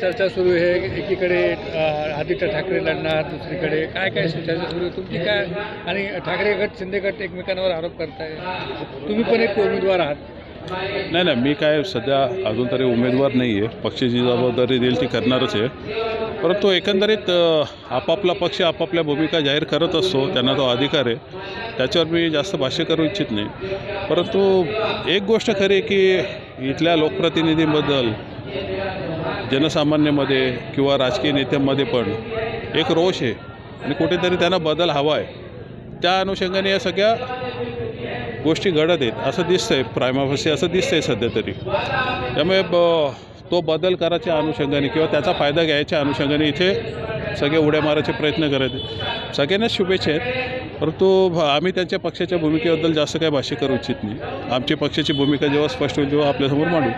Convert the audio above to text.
चर्चा सुरू आहे. एकीकडे आदित्य ठाकरे लढणार दुसरीकडे काय काय चर्चा सुरू आहे? तुमची काय आणि ठाकरे गट शिंदे गट एकमेकांवर आरोप करताय. तुम्ही पण एक उमेदवार आहात. नाही नाही मी काय सध्या अजून तरी उमेदवार नाही आहे पक्षाची जबाबदारी देईल ती करणारच आहे. परंतु एकंदरीत आपापला पक्ष आपापल्या भूमिका जाहीर करत असतो त्यांना तो अधिकार आहे. त्याच्यावर मी जास्त भाष्य करू इच्छित नाही. परंतु एक गोष्ट खरी की इथल्या लोकप्रतिनिधींबद्दल जनसामान्यामध्ये किंवा राजकीय नेत्यांमध्ये पण एक रोष आहे. आणि कुठेतरी त्यांना बदल हवा आहे. त्या अनुषंगाने या सगळ्या गोष्टी घडत आहेत. असं दिसतंय प्रायमाफसी असं दिसतंय सध्या तरी. त्यामुळे ब तो बदल करायच्या अनुषंगाने किंवा त्याचा फायदा घ्यायच्या अनुषंगाने इथे सगळे उड्या मारायचे प्रयत्न करत आहेत. सगळ्यांनाच शुभेच्छा आहेत. परंतु आम्ही त्यांच्या पक्षाच्या भूमिकेबद्दल जास्त काही भाष्य करू इच्छित नाही. आमची पक्षाची भूमिका जेव्हा स्पष्ट होईल तेव्हा आपल्यासमोर मांडू.